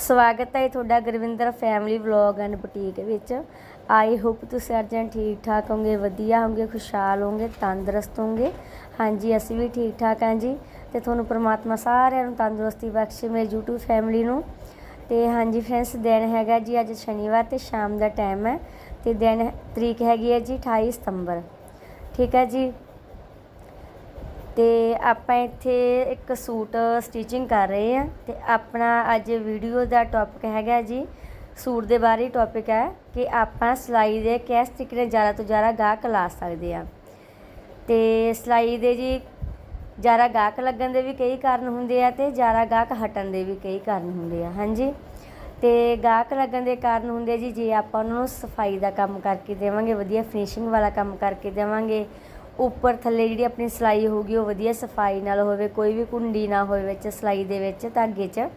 ਸਵਾਗਤ ਹੈ ਤੁਹਾਡਾ Gurwinder family vlog and boutique ਵਿੱਚ। ਆਈ ਹੋਪ ਤੁਸੀਂ ਅਰਜਨ ਠੀਕ ਠਾਕ ਹੋਗੇ ਵਧੀਆ ਹੋਗੇ ਖੁਸ਼ਹਾਲ ਹੋਗੇ ਤੰਦਰੁਸਤ ਹੋਗੇ ਹਾਂਜੀ, ਅਸੀਂ ਵੀ ਠੀਕ ਠਾਕ ਹਾਂ ਜੀ ਤੇ ਤੁਹਾਨੂੰ ਪ੍ਰਮਾਤਮਾ ਸਾਰਿਆਂ ਨੂੰ ਤੰਦਰੁਸਤੀ ਬਖਸ਼ੇ ਮੇਰੀ YouTube ਫੈਮਿਲੀ ਨੂੰ। ਤੇ ਹਾਂਜੀ ਫਰੈਂਡਸ ਦਿਨ ਹੈਗਾ ਜੀ ਅੱਜ ਸ਼ਨੀਵਾਰ ਤੇ ਸ਼ਾਮ ਦਾ ਟਾਈਮ ਹੈ ਤੇ ਦਿਨ ਤਰੀਕ ਹੈਗੀ ਹੈ ਜੀ 28 ਸਤੰਬਰ। ਠੀਕ ਹੈ ਜੀ? ਤੇ ਆਪਾਂ ਇੱਥੇ ਇੱਕ ਸੂਟ ਸਟਿਚਿੰਗ ਕਰ ਰਹੇ ਆ ਤੇ ਆਪਣਾ ਅੱਜ ਵੀਡੀਓ ਦਾ ਟੌਪਿਕ ਹੈਗਾ ਜੀ। ਸੂਟ ਦੇ ਬਾਰੇ ਟੌਪਿਕ ਹੈ ਕਿ ਆਪਾਂ ਸਿਲਾਈ ਦੇ ਕਿਸ ਤਰੀਕੇ ਨਾਲ ਜ਼ਿਆਦਾ ਤੋਂ ਜ਼ਿਆਦਾ ਗਾਹਕ ਲਾ ਸਕਦੇ ਆ ਤੇ ਸਿਲਾਈ ਦੇ ਜੀ ਜ਼ਿਆਦਾ ਗਾਹਕ ਲੱਗਣ ਦੇ ਵੀ ਕਈ ਕਾਰਨ ਹੁੰਦੇ ਆ ਤੇ ਜ਼ਿਆਦਾ ਗਾਹਕ ਹਟਣ ਦੇ ਵੀ ਕਈ ਕਾਰਨ ਹੁੰਦੇ ਆ, ਹਾਂਜੀ। ਤੇ ਗਾਹਕ ਲੱਗਣ ਦੇ ਕਾਰਨ ਹੁੰਦੇ ਜੀ, ਜੇ ਆਪਾਂ ਉਹਨਾਂ ਨੂੰ ਸਫ਼ਾਈ ਦਾ ਕੰਮ ਕਰਕੇ ਦੇਵਾਂਗੇ, ਵਧੀਆ ਫਿਨਿਸ਼ਿੰਗ ਵਾਲਾ ਕੰਮ ਕਰਕੇ ਦੇਵਾਂਗੇ ਉੱਪਰ ਥੱਲੇ ਜਿਹੜੀ ਆਪਣੀ ਸਿਲਾਈ ਹੋਊਗੀ ਉਹ ਵਧੀਆ ਸਫ਼ਾਈ ਨਾਲ ਹੋਵੇ, ਕੋਈ ਵੀ ਕੁੰਡੀ ਨਾ ਹੋਵੇ ਵਿੱਚ ਸਿਲਾਈ ਦੇ ਵਿੱਚ, ਧਾਗੇ 'ਚ।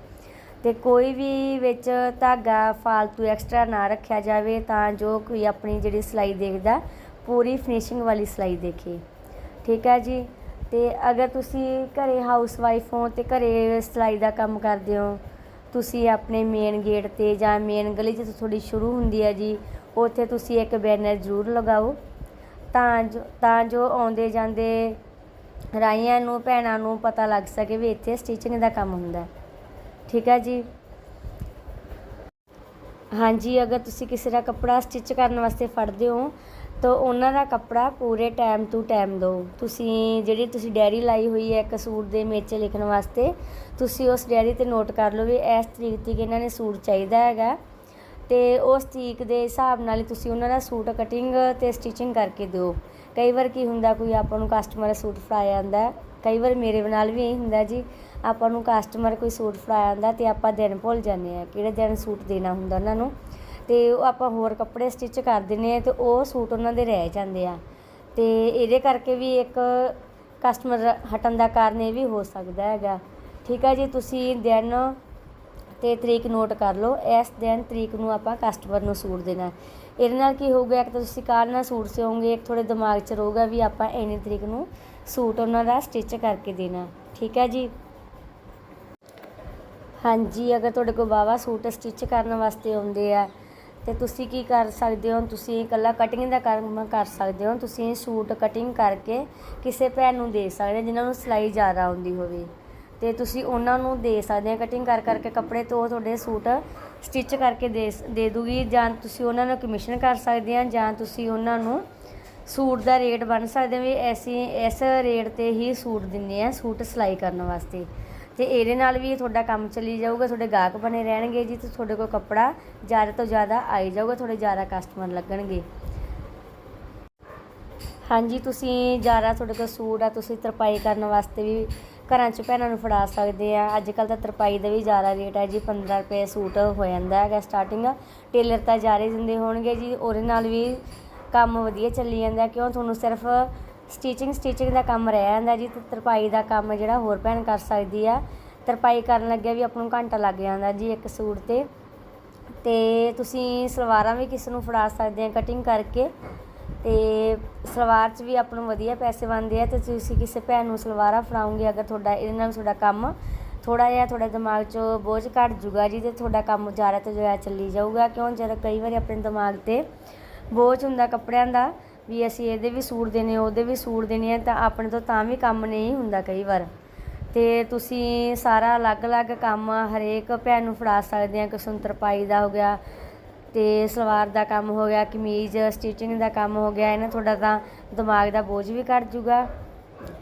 ਤੇ ਕੋਈ ਵੀ ਵਿੱਚ ਧਾਗਾ ਫਾਲਤੂ ਐਕਸਟਰਾ ਨਾ ਰੱਖਿਆ ਜਾਵੇ ਤਾਂ ਜੋ ਕੋਈ ਆਪਣੀ ਜਿਹੜੀ ਸਿਲਾਈ ਦੇਖਦਾ, ਪੂਰੀ ਫਿਨਿਸ਼ਿੰਗ ਵਾਲੀ ਸਿਲਾਈ ਦੇਖੇ। ਠੀਕ ਹੈ ਜੀ? ਤੇ ਅਗਰ ਤੁਸੀਂ ਘਰੇ ਹਾਊਸ ਵਾਈਫ ਹੋ ਤੇ ਘਰੇ ਸਿਲਾਈ ਦਾ ਕੰਮ ਕਰਦੇ ਹੋ, ਤੁਸੀਂ ਆਪਣੇ ਮੇਨ ਗੇਟ ਤੇ ਜਾਂ ਮੇਨ ਗਲੀ ਜਿੱਥੇ ਤੁਹਾਡੀ ਸ਼ੁਰੂ ਹੁੰਦੀ ਹੈ ਜੀ, ਉੱਥੇ ਤੁਸੀਂ ਇੱਕ ਬੈਨਰ ਜ਼ਰੂਰ ਲਗਾਓ। ਤਾਂ ਜੋ ਤਾਂ ਜੋ ਆਉਂਦੇ ਜਾਂਦੇ ਰਾਈਆਂ ਨੂੰ, ਭੈਣਾਂ ਨੂੰ ਪਤਾ ਲੱਗ ਸਕੇ ਵੀ ਇੱਥੇ ਸਟਿਚਿੰਗ ਦਾ ਕੰਮ ਹੁੰਦਾ ਠੀਕ ਹੈ ਜੀ? ਹਾਂਜੀ, ਅਗਰ ਤੁਸੀਂ ਕਿਸੇ ਦਾ ਕੱਪੜਾ ਸਟਿਚ ਕਰਨ ਵਾਸਤੇ ਫੜਦੇ ਹੋ, ਤਾਂ ਉਹਨਾਂ ਦਾ ਕੱਪੜਾ ਪੂਰੇ ਟਾਈਮ ਟੂ ਟਾਈਮ ਦਿਓ। ਤੁਸੀਂ ਜਿਹੜੀ ਤੁਸੀਂ ਡਾਇਰੀ ਲਾਈ ਹੋਈ ਹੈ ਇੱਕ ਸੂਟ ਦੇ ਮੇਚੇ ਲਿਖਣ ਵਾਸਤੇ, ਤੁਸੀਂ ਉਸ ਡਾਇਰੀ ਤੇ ਨੋਟ ਕਰ ਲਓ ਵੀ ਇਸ ਤਰੀਕ ਤੀਕ ਇਹਨਾਂ ਨੇ ਸੂਟ ਚਾਹੀਦਾ ਹੈਗਾ। ਤੇ ਉਸ ਤਰੀਕ ਦੇ ਹਿਸਾਬ ਨਾਲ ਹੀ ਤੁਸੀਂ ਉਹਨਾਂ ਦਾ ਸੂਟ ਕਟਿੰਗ ਤੇ ਸਟਿਚਿੰਗ ਕਰਕੇ ਦਿਓ। ਕਈ ਵਾਰ ਕੀ ਹੁੰਦਾ, ਕੋਈ ਆਪਾਂ ਨੂੰ ਕਸਟਮਰ ਸੂਟ ਫੜਾਇਆ ਜਾਂਦਾ ਕਈ ਵਾਰ ਮੇਰੇ ਨਾਲ ਵੀ ਇਹ ਹੁੰਦਾ ਜੀ, ਆਪਾਂ ਨੂੰ ਕਸਟਮਰ ਕੋਈ ਸੂਟ ਫੜਾਇਆ ਜਾਂਦਾ ਤੇ ਆਪਾਂ ਦਿਨ ਭੁੱਲ ਜਾਂਦੇ ਆ ਕਿਹੜੇ ਦਿਨ ਸੂਟ ਦੇਣਾ ਹੁੰਦਾ ਉਹਨਾਂ ਨੂੰ। ਤੇ ਉਹ ਆਪਾਂ ਹੋਰ ਕੱਪੜੇ ਸਟਿਚ ਕਰ ਦਿੰਦੇ ਆ ਤੇ ਉਹ ਸੂਟ ਉਹਨਾਂ ਦੇ ਰਹਿ ਜਾਂਦੇ ਆ। ਤੇ ਇਹਦੇ ਕਰਕੇ ਵੀ ਇੱਕ ਕਸਟਮਰ ਹਟਣ ਦਾ ਕਾਰਨ ਇਹ ਵੀ ਹੋ ਸਕਦਾ ਹੈਗਾ। ਠੀਕ ਹੈ ਜੀ, ਤੁਸੀਂ ਦਿਨ ਤੇ ਤਰੀਕ ਨੋਟ ਕਰ ਲਓ, ਇਸ ਦਿਨ ਤਰੀਕ ਨੂੰ ਆਪਾਂ ਕਸਟਮਰ ਨੂੰ ਸੂਟ ਦੇਣਾ। ਇਹਦੇ ਨਾਲ ਕੀ ਹੋਊਗਾ, ਇੱਕ ਤਾਂ ਤੁਸੀਂ ਕਾਰ ਨਾਲ ਸੂਟ ਸਿਓਗੇ ਇੱਕ ਤੁਹਾਡੇ ਦਿਮਾਗ 'ਚ ਰਹੂਗਾ ਵੀ ਆਪਾਂ ਇੰਨੀ ਤਰੀਕ ਨੂੰ ਸੂਟ ਉਹਨਾਂ ਦਾ ਸਟਿਚ ਕਰਕੇ ਦੇਣਾ। ਠੀਕ ਹੈ ਜੀ? ਹਾਂਜੀ, ਅਗਰ ਤੁਹਾਡੇ ਕੋਲ ਵਾਵਾ ਸੂਟ ਸਟਿਚ ਕਰਨ ਵਾਸਤੇ ਆਉਂਦੇ ਆ, ਤੇ ਤੁਸੀਂ ਕੀ ਕਰ ਸਕਦੇ ਹੋ, ਤੁਸੀਂ ਇਕੱਲਾ ਕਟਿੰਗ ਦਾ ਕੰਮ ਕਰ ਸਕਦੇ ਹੋ, ਤੁਸੀਂ ਸੂਟ ਕਟਿੰਗ ਕਰਕੇ ਕਿਸੇ ਭੈਣ ਨੂੰ ਦੇ ਸਕਦੇ ਹੋ, ਜਿਨ੍ਹਾਂ ਨੂੰ ਸਿਲਾਈ ਜ਼ਿਆਦਾ ਆਉਂਦੀ ਹੋਵੇ। ਤੇ ਤੁਸੀਂ ਉਹਨਾਂ ਨੂੰ ਦੇ ਸਕਦੇ ਆ। ਕਟਿੰਗ ਕਰ ਕਰਕੇ ਕੱਪੜੇ ਤੋਂ ਤੁਹਾਡੇ ਸੂਟ ਸਟਿਚ ਕਰਕੇ ਦੇ ਦੇ ਦੂਗੀ ਜਾਂ ਤੁਸੀਂ ਉਹਨਾਂ ਨੂੰ ਕਮਿਸ਼ਨ ਕਰ ਸਕਦੇ ਆ ਜਾਂ ਤੁਸੀਂ ਉਹਨਾਂ ਨੂੰ ਸੂਟ ਦਾ ਰੇਟ ਬਣ ਸਕਦੇ ਵੀ ਅਸੀਂ ਇਸ ਰੇਟ ਤੇ ਹੀ ਸੂਟ ਦਿੰਨੇ ਆ ਸੂਟ ਸਿਲਾਈ ਕਰਨ ਵਾਸਤੇ। ਤੇ ਇਹਦੇ ਨਾਲ ਵੀ ਤੁਹਾਡਾ ਕੰਮ ਚੱਲੀ ਜਾਊਗਾ, ਤੁਹਾਡੇ ਗਾਹਕ ਬਣੇ ਰਹਿਣਗੇ ਜੀ ਤੇ ਤੁਹਾਡੇ ਕੋਲ ਕੱਪੜਾ ਜ਼ਿਆਦਾ ਤੋਂ ਜ਼ਿਆਦਾ ਆਈ ਜਾਊਗਾ, ਤੁਹਾਡੇ ਜ਼ਿਆਦਾ ਕਸਟਮਰ ਲੱਗਣਗੇ। ਹਾਂਜੀ, ਤੁਸੀਂ ਜ਼ਿਆਦਾ ਤੁਹਾਡੇ ਕੋਲ ਸੂਟ ਆ, ਤੁਸੀਂ ਤਰਪਾਈ ਕਰਨ ਵਾਸਤੇ ਵੀ ਘਰਾਂ 'ਚ ਭੈਣਾਂ ਨੂੰ ਫੜਾ ਸਕਦੇ ਆ। ਅੱਜ ਕੱਲ ਤਾਂ ਤਰਪਾਈ ਦਾ ਵੀ ਜ਼ਿਆਦਾ ਰੇਟ ਹੈ ਜੀ 15 ਰੁਪਏ ਸੂਟ ਹੋ ਜਾਂਦਾ ਹੈਗਾ ਸਟਾਰਟਿੰਗ ਟੇਲਰ ਤਾਂ ਜਾਰੇ ਦਿੰਦੇ ਹੋਣਗੇ ਜੀ, ਉਹਦੇ ਨਾਲ ਵੀ ਕੰਮ ਵਧੀਆ ਚੱਲੀ ਜਾਂਦਾ, ਕਿਉਂ ਤੁਹਾਨੂੰ ਸਿਰਫ ਸਟਿਚਿੰਗ ਸਟਿਚਿੰਗ ਦਾ ਕੰਮ ਰਹਿ ਜਾਂਦਾ ਜੀ, ਤੇ ਤਰਪਾਈ ਦਾ ਕੰਮ ਜਿਹੜਾ ਹੋਰ ਭੈਣ ਕਰ ਸਕਦੀ ਆ। ਤਰਪਾਈ ਕਰਨ ਲੱਗਿਆ ਵੀ ਆਪਾਂ ਨੂੰ ਘੰਟਾ ਲੱਗ ਜਾਂਦਾ ਜੀ ਇੱਕ ਸੂਟ ਤੇ। ਤੇ ਤੁਸੀਂ ਸਲਵਾਰਾਂ ਵੀ ਕਿਸੇ ਨੂੰ ਫੜਾ ਸਕਦੇ ਆ ਕਟਿੰਗ ਕਰਕੇ। ਅਤੇ ਸਲਵਾਰ 'ਚ ਵੀ ਆਪਾਂ ਨੂੰ ਵਧੀਆ ਪੈਸੇ ਬਣਦੇ ਆ ਅਤੇ ਤੁਸੀਂ ਕਿਸੇ ਭੈਣ ਨੂੰ ਸਲਵਾਰਾਂ ਫੜਾਉਂਗੇ ਅਗਰ ਤੁਹਾਡਾ ਇਹਦੇ ਨਾਲ ਤੁਹਾਡਾ ਕੰਮ ਥੋੜ੍ਹਾ ਜਿਹਾ ਤੁਹਾਡੇ ਦਿਮਾਗ 'ਚੋਂ ਬੋਝ ਘੱਟ ਜੂਗਾ ਜੀ ਤੇ ਤੁਹਾਡਾ ਕੰਮ ਜ਼ਿਆਦਾ ਤੋਂ ਜ਼ਿਆਦਾ ਚੱਲੀ ਜਾਊਗਾ। ਕਿਉਂ? ਜਦੋਂ ਕਈ ਵਾਰੀ ਆਪਣੇ ਦਿਮਾਗ ਤੇ ਬੋਝ ਹੁੰਦਾ ਕੱਪੜਿਆਂ ਦਾ ਵੀ ਅਸੀਂ ਇਹਦੇ ਵੀ ਸੂਟ ਦੇਣੇ, ਉਹਦੇ ਵੀ ਸੂਟ ਦੇਣੇ ਆ ਤਾਂ ਆਪਣੇ ਤੋਂ ਤਾਂ ਵੀ ਕੰਮ ਨਹੀਂ ਹੁੰਦਾ ਕਈ ਵਾਰ। ਤੇ ਤੁਸੀਂ ਸਾਰਾ ਅਲੱਗ-ਅਲੱਗ ਕੰਮ ਹਰੇਕ ਭੈਣ ਨੂੰ ਫੜਾ ਸਕਦੇ ਆ ਕਿ ਨੂੰ ਤਰਪਾਈ ਦਾ ਹੋ ਗਿਆ ਤੇ ਸਲਵਾਰ ਦਾ ਕੰਮ ਹੋ ਗਿਆ, ਕਮੀਜ਼ ਸਟਿਚਿੰਗ ਦਾ ਕੰਮ ਹੋ ਗਿਆ, ਇਹਨਾਂ ਤੁਹਾਡਾ ਤਾਂ ਦਿਮਾਗ ਦਾ ਬੋਝ ਵੀ ਘੱਟ ਜੂਗਾ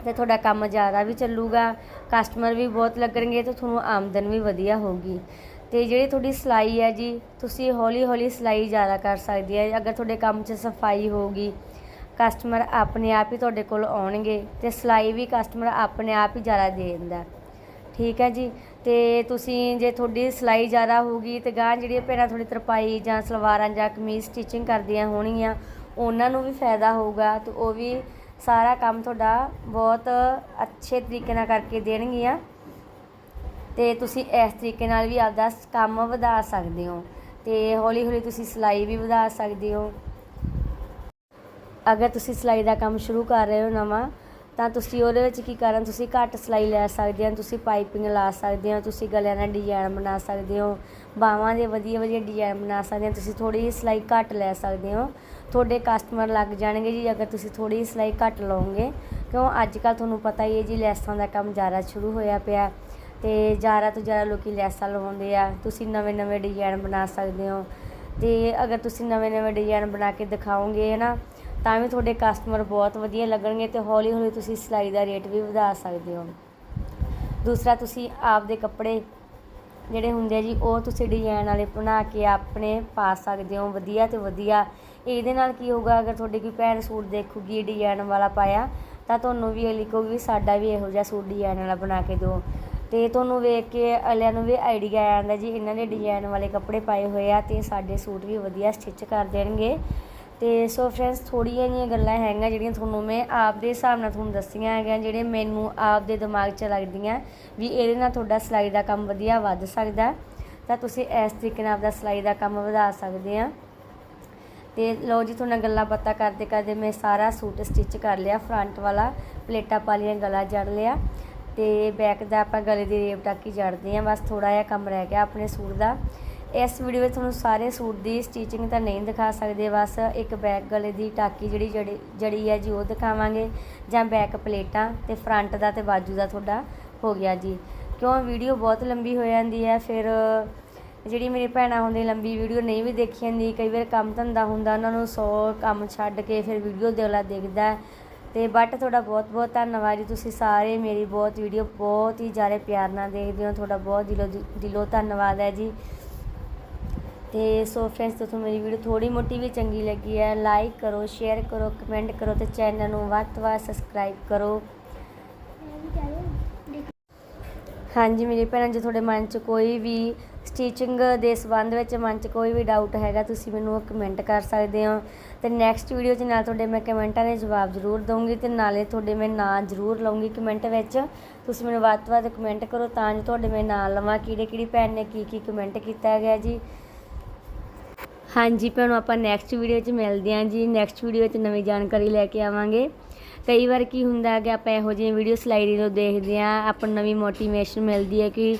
ਤੇ ਤੁਹਾਡਾ ਕੰਮ ਜ਼ਿਆਦਾ ਵੀ ਚੱਲੂਗਾ ਕਸਟਮਰ ਵੀ ਬਹੁਤ ਲੱਗਣਗੇ ਤੇ ਤੁਹਾਨੂੰ ਆਮਦਨ ਵੀ ਵਧੀਆ ਹੋਊਗੀ। ਤੇ ਜਿਹੜੀ ਤੁਹਾਡੀ ਸਿਲਾਈ ਹੈ ਜੀ, ਤੁਸੀਂ ਹੌਲੀ ਹੌਲੀ ਸਿਲਾਈ ਜ਼ਿਆਦਾ ਕਰ ਸਕਦੇ ਆ ਅਗਰ ਤੁਹਾਡੇ ਕੰਮ 'ਚ ਸਫ਼ਾਈ ਹੋਊਗੀ ਕਸਟਮਰ ਆਪਣੇ ਆਪ ਹੀ ਤੁਹਾਡੇ ਕੋਲ ਆਉਣਗੇ ਤੇ ਸਿਲਾਈ ਵੀ ਕਸਟਮਰ ਆਪਣੇ ਆਪ ਹੀ ਜ਼ਿਆਦਾ ਦੇ ਦਿੰਦਾ। ਠੀਕ ਹੈ ਜੀ ਤੇ ਤੁਸੀਂ ਜੇ ਤੁਹਾਡੀ ਸਿਲਾਈ ਜ਼ਿਆਦਾ ਹੋਊਗੀ ਤੇ ਗਾਂ ਜਿਹੜੀਆਂ ਭੈਣਾਂ ਤੁਹਾਡੀ ਤਰਪਾਈ ਜਾਂ ਸਲਵਾਰਾਂ ਜਾਂ ਕਮੀਜ਼ ਸਟਿਚਿੰਗ ਕਰਦੀਆਂ ਹੋਣਗੀਆਂ, ਉਹਨਾਂ ਨੂੰ ਵੀ ਫਾਇਦਾ ਹੋਊਗਾ ਤੇ ਉਹ ਵੀ ਸਾਰਾ ਕੰਮ ਤੁਹਾਡਾ ਬਹੁਤ ਅੱਛੇ ਤਰੀਕੇ ਨਾਲ ਕਰਕੇ ਦੇਣਗੀਆਂ ਤੇ ਤੁਸੀਂ ਇਸ ਤਰੀਕੇ ਨਾਲ ਵੀ ਆਪਦਾ ਕੰਮ ਵਧਾ ਸਕਦੇ ਹੋ ਤੇ ਹੌਲੀ ਹੌਲੀ ਤੁਸੀਂ ਸਿਲਾਈ ਵੀ ਵਧਾ ਸਕਦੇ ਹੋ। ਅਗਰ ਤੁਸੀਂ ਸਿਲਾਈ ਦਾ ਕੰਮ ਸ਼ੁਰੂ ਕਰ ਰਹੇ ਹੋ ਨਵਾਂ ਤਾਂ ਤੁਸੀਂ ਉਹਦੇ ਵਿੱਚ ਕੀ ਕਰਨ? ਤੁਸੀਂ ਘੱਟ ਸਿਲਾਈ ਲੈ ਸਕਦੇ ਹੋ, ਤੁਸੀਂ ਪਾਈਪਿੰਗ ਲਾ ਸਕਦੇ ਹੋ, ਤੁਸੀਂ ਗਲਿਆਂ ਦਾ ਡਿਜ਼ਾਈਨ ਬਣਾ ਸਕਦੇ ਹੋ ਬਾਹਾਂ ਦੇ ਵਧੀਆ ਵਧੀਆ ਡਿਜ਼ਾਈਨ ਬਣਾ ਸਕਦੇ ਹੋ, ਤੁਸੀਂ ਥੋੜੀ ਜਿਹੀ ਸਿਲਾਈ ਘੱਟ ਲੈ ਸਕਦੇ ਹੋ। ਤੁਹਾਡੇ ਕਸਟਮਰ ਲੱਗ ਜਾਣਗੇ ਜੀ ਅਗਰ ਤੁਸੀਂ ਥੋੜੀ ਜਿਹੀ ਸਿਲਾਈ ਘੱਟ ਲਓਗੇ। ਕਿਉਂ? ਅੱਜ ਕੱਲ ਤੁਹਾਨੂੰ ਪਤਾ ਹੀ ਹੈ ਜੀ ਲੈਸਾਂ ਦਾ ਕੰਮ ਜ਼ਿਆਦਾ ਸ਼ੁਰੂ ਹੋਇਆ ਪਿਆ। ਤੇ ਜ਼ਿਆਦਾ ਤੋਂ ਜ਼ਿਆਦਾ ਲੋਕੀ ਲੈਸਾਂ ਲਵਾਉਂਦੇ ਆ। ਤੁਸੀਂ ਨਵੇਂ ਨਵੇਂ ਡਿਜ਼ਾਈਨ ਬਣਾ ਸਕਦੇ ਹੋ। ਤੇ ਅਗਰ ਤੁਸੀਂ ਨਵੇਂ ਨਵੇਂ ਡਿਜ਼ਾਈਨ ਬਣਾ ਕੇ ਦਿਖਾਓਗੇ ਹੈ ਨਾ ਤਾਂ ਵੀ ਤੁਹਾਡੇ ਕਸਟਮਰ ਬਹੁਤ ਵਧੀਆ ਲੱਗਣਗੇ ਤੇ ਹੌਲੀ ਹੌਲੀ ਤੁਸੀਂ ਸਿਲਾਈ ਦਾ ਰੇਟ ਵੀ ਵਧਾ ਸਕਦੇ ਹੋ। ਦੂਸਰਾ, ਤੁਸੀਂ ਆਪਦੇ ਕੱਪੜੇ ਜਿਹੜੇ ਹੁੰਦੇ ਆ ਜੀ, ਉਹ ਤੁਸੀਂ ਡਿਜ਼ਾਈਨ ਵਾਲੇ ਬਣਾ ਕੇ ਆਪਣੇ ਪਾ ਸਕਦੇ ਹੋ। ਵਧੀਆ ਤੇ ਵਧੀਆ। ਇਹਦੇ ਨਾਲ ਕੀ ਹੋਊਗਾ, ਅਗਰ ਤੁਹਾਡੀ ਕੋਈ ਭੈਣ ਸੂਟ ਦੇਖੂਗੀ ਡਿਜ਼ਾਈਨ ਵਾਲਾ ਪਾਇਆ, ਤਾਂ ਤੁਹਾਨੂੰ ਵੀ ਇਹ ਲਿਖੋਗੀ ਵੀ ਸਾਡਾ ਵੀ ਇਹੋ ਜਿਹਾ ਸੂਟ ਡਿਜ਼ਾਈਨ ਵਾਲਾ ਬਣਾ ਕੇ ਦਿਓ। ਤੇ ਤੁਹਾਨੂੰ ਵੇਖ ਕੇ ਅਗਲਿਆਂ ਨੂੰ ਵੀ ਆਈਡੀਆ ਆ ਜਾਂਦਾ ਜੀ, ਇਹਨਾਂ ਨੇ ਡਿਜ਼ਾਈਨ ਵਾਲੇ ਕੱਪੜੇ ਪਾਏ ਹੋਏ ਆ ਤੇ ਸਾਡੇ ਸੂਟ ਵੀ ਵਧੀਆ ਸਟਿਚ ਕਰ ਦੇਣਗੇ। ਤੇ ਸੋ ਫਰੈਂਡਸ ਥੋੜੀਆਂ ਜਿਹੀਆਂ ਗੱਲਾਂ ਹੈਗੀਆਂ ਜਿਹੜੀਆਂ ਤੁਹਾਨੂੰ ਮੈਂ ਆਪਦੇ ਹਿਸਾਬ ਨਾਲ ਤੁਹਾਨੂੰ ਦੱਸੀਆਂ ਹੈਗੀਆਂ, ਜਿਹੜੇ ਮੈਨੂੰ ਆਪ ਦੇ ਦਿਮਾਗ 'ਚ ਲੱਗਦੀਆਂ ਵੀ ਇਹਦੇ ਨਾਲ ਤੁਹਾਡਾ ਸਿਲਾਈ ਦਾ ਕੰਮ ਵਧੀਆ ਵੱਧ ਸਕਦਾ। ਤਾਂ ਤੁਸੀਂ ਇਸ ਤਰੀਕੇ ਨਾਲ ਆਪਦਾ ਸਿਲਾਈ ਦਾ ਕੰਮ ਵਧਾ ਸਕਦੇ ਆ। ਤੇ ਲੋ ਜੀ ਤੁਹਾਨੂੰ ਗੱਲਾਂ ਬਾਤਾਂ ਕਰਦੇ ਕਰਦੇ ਮੈਂ ਸਾਰਾ ਸੂਟ ਸਟਿਚ ਕਰ ਲਿਆ ਫਰੰਟ ਵਾਲਾ, ਪਲੇਟਾਂ ਪਾ ਲਈਆਂ, ਗਲਾ ਜੜ ਲਿਆ ਤੇ ਬੈਕ ਦਾ ਆਪਾਂ ਗਲੇ ਦੀ ਰੇਪ ਟਾਕੀ ਜੜਦੇ ਆ। ਬਸ ਥੋੜਾ ਜਿਹਾ ਕੰਮ ਰਹਿ ਗਿਆ ਆਪਣੇ ਸੂਟ ਦਾ। ਇਸ ਵੀਡੀਓ ਵਿੱਚ ਤੁਹਾਨੂੰ ਸਾਰੇ ਸੂਟ ਦੀ ਸਟਿਚਿੰਗ ਤਾਂ ਨਹੀਂ ਦਿਖਾ ਸਕਦੇ, ਬਸ ਇੱਕ ਬੈਕ ਗਲੇ ਦੀ ਟਾਕੀ ਜਿਹੜੀ ਜੜੀ ਜੜੀ ਹੈ ਜੀ, ਉਹ ਦਿਖਾਵਾਂਗੇ। ਜਾਂ ਬੈਕ ਪਲੇਟਾਂ ਤੇ ਫਰੰਟ ਦਾ ਤੇ ਬਾਜੂ ਦਾ ਤੁਹਾਡਾ ਹੋ ਗਿਆ ਜੀ। ਕਿਉਂ? ਵੀਡੀਓ ਬਹੁਤ ਲੰਬੀ ਹੋ ਜਾਂਦੀ ਹੈ, ਫਿਰ ਜਿਹੜੀ ਮੇਰੀ ਭੈਣਾਂ ਹੁੰਦੀ ਲੰਬੀ ਵੀਡੀਓ ਨਹੀਂ ਵੀ ਦੇਖੀ ਜਾਂਦੀ, ਕਈ ਵਾਰ ਕੰਮ ਧੰਦਾ ਹੁੰਦਾ, ਉਹਨਾਂ ਨੂੰ ਸੌ ਕੰਮ ਛੱਡ ਕੇ ਫਿਰ ਵੀਡੀਓ ਦੇਲਾ ਦੇਖਦਾ ਹੈ। ਤੇ ਬਟ ਤੁਹਾਡਾ ਬਹੁਤ ਬਹੁਤ ਧੰਨਵਾਦ ਜੀ, ਤੁਸੀਂ ਸਾਰੇ ਮੇਰੀ ਬਹੁਤ ਵੀਡੀਓ ਬਹੁਤ ਹੀ ਜ਼ਿਆਦਾ ਪਿਆਰ ਨਾਲ ਦੇਖਦੇ ਹੋ, ਤੁਹਾਡਾ ਬਹੁਤ ਦਿਲੋਂ ਦਿਲੋਂ ਧੰਨਵਾਦ ਹੈ ਜੀ। ਤੇ ਸੋ ਫਰੈਂਡਸ ਤੁਹਾਨੂੰ ਮੇਰੀ ਵੀਡੀਓ ਥੋੜੀ ਮੋਟੀ ਵੀ ਚੰਗੀ ਲੱਗੀ ਹੈ। ਲਾਈਕ ਕਰੋ ਸ਼ੇਅਰ ਕਰੋ ਕਮੈਂਟ ਕਰੋ ਤੇ ਚੈਨਲ ਨੂੰ ਵੱਧ ਤੋਂ ਵੱਧ ਸਬਸਕ੍ਰਾਈਬ ਕਰੋ। ਹਾਂਜੀ, ਮੇਰੀ ਭੈਣਾਂ, ਜੇ ਤੁਹਾਡੇ ਮਨ 'ਚ ਕੋਈ ਵੀ ਸਟੀਚਿੰਗ ਦੇ ਸੰਬੰਧ ਵਿੱਚ ਮਨ 'ਚ ਕੋਈ ਵੀ ਡਾਊਟ ਹੈਗਾ, ਤੁਸੀਂ ਮੈਨੂੰ ਕਮੈਂਟ ਕਰ ਸਕਦੇ ਹੋ। ਤੇ ਨੈਕਸਟ ਵੀਡੀਓ 'ਚ ਨਾਲ ਤੁਹਾਡੇ ਮੈਂ ਕਮੈਂਟਾਂ ਦੇ ਜਵਾਬ ਜ਼ਰੂਰ ਦਊਂਗੀ ਤੇ ਨਾਲੇ ਤੁਹਾਡੇ ਮੈਂ ਨਾਂ ਜ਼ਰੂਰ ਲਵਾਂਗੀ ਕਮੈਂਟ ਵਿੱਚ। ਤੁਸੀਂ ਮੈਨੂੰ ਵੱਧ ਤੋਂ ਵੱਧ ਕਮੈਂਟ ਕਰੋ ਤਾਂ ਜੋ ਤੁਹਾਡੇ ਮੈਂ ਨਾਂ ਲਵਾਂ ਕਿਹੜੇ ਕਿਹੜੀ ਭੈਣ ਨੇ ਕੀ ਕੀ ਕਮੈਂਟ ਕੀਤਾ ਗਿਆ ਜੀ। ਹਾਂਜੀ ਭੈਣੋ ਆਪਾਂ ਨੈਕਸਟ ਵੀਡੀਓ 'ਚ ਮਿਲਦੇ ਹਾਂ ਜੀ। ਨੈਕਸਟ ਵੀਡੀਓ 'ਚ ਨਵੀਂ ਜਾਣਕਾਰੀ ਲੈ ਕੇ ਆਵਾਂਗੇ। ਕਈ ਵਾਰ ਕੀ ਹੁੰਦਾ ਕਿ ਆਪਾਂ ਇਹੋ ਜਿਹੀਆਂ ਵੀਡੀਓ ਸਲਾਈਡ ਨੂੰ ਦੇਖਦੇ ਹਾਂ, ਆਪਾਂ ਨੂੰ ਨਵੀਂ ਮੋਟੀਵੇਸ਼ਨ ਮਿਲਦੀ ਹੈ ਕਿ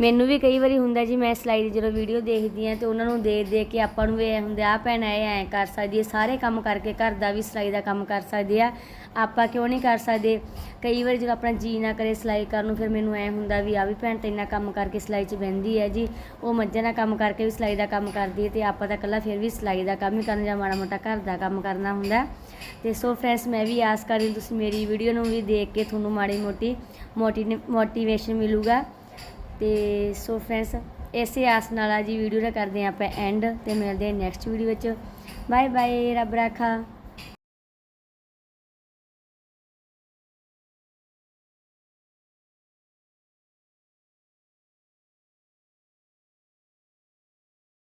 ਮੈਨੂੰ ਵੀ ਕਈ ਵਾਰੀ ਹੁੰਦਾ ਜੀ, ਮੈਂ ਸਿਲਾਈ ਦੀ ਜਦੋਂ ਵੀਡੀਓ ਦੇਖਦੀ ਹਾਂ ਤੇ ਉਹਨਾਂ ਨੂੰ ਦੇਖ ਦੇਖ ਕੇ ਆਪਾਂ ਨੂੰ ਵੀ ਇਹ ਹੁੰਦਾ ਆ ਭੈਣ ਇਹ ਐਂ ਕਰ ਸਕਦੀ ਹੈ, ਸਾਰੇ ਕੰਮ ਕਰਕੇ ਘਰ ਦਾ ਵੀ ਸਿਲਾਈ ਦਾ ਕੰਮ ਕਰ ਸਕਦੀ ਆ, ਆਪਾਂ ਕਿਉਂ ਨਹੀਂ ਕਰ ਸਕਦੇ? ਕਈ ਵਾਰੀ ਜਦੋਂ ਆਪਣਾ ਜੀ ਨਾ ਕਰੇ ਸਿਲਾਈ ਕਰਨ ਨੂੰ, ਫਿਰ ਮੈਨੂੰ ਐ ਹੁੰਦਾ ਵੀ ਆ ਵੀ ਭੈਣ ਤੇ ਇੰਨਾ ਕੰਮ ਕਰਕੇ ਸਿਲਾਈ 'ਚ ਬਹਿੰਦੀ ਹੈ ਜੀ, ਉਹ ਮੱਝਾਂ ਦਾ ਕੰਮ ਕਰਕੇ ਵੀ ਸਿਲਾਈ ਦਾ ਕੰਮ ਕਰਦੀ ਹੈ ਤੇ ਆਪਾਂ ਤਾਂ ਇਕੱਲਾ ਫਿਰ ਵੀ ਸਿਲਾਈ ਦਾ ਕੰਮ ਹੀ ਕਰਨਾ ਜਾਂ ਮਾੜਾ ਮੋਟਾ ਘਰ ਦਾ ਕੰਮ ਕਰਨਾ ਹੁੰਦਾ। ਤੇ ਸੋ ਫਰੈਂਡਸ ਮੈਂ ਵੀ ਆਸ ਕਰਦੀ ਤੁਸੀਂ ਮੇਰੀ ਵੀਡੀਓ ਨੂੰ ਵੀ ਦੇਖ ਕੇ ਤੁਹਾਨੂੰ ਮਾੜੀ ਮੋਟੀ ਮੋਟੀ ਮੋਟੀਵੇਸ਼ਨ ਮਿਲੂਗਾ। ਤੇ ਸੋ ਫਰੈਂਡਸ ਇਸੇ ਆਸ ਨਾਲ ਆ ਜੀ ਵੀਡੀਓ ਦਾ ਕਰਦੇ ਹਾਂ ਆਪਾਂ ਐਂਡ ਤੇ ਮਿਲਦੇ ਹਾਂ ਨੈਕਸਟ ਵੀਡੀਓ ਵਿੱਚ। ਬਾਏ ਬਾਏ ਰੱਬ ਰਾਖਾ।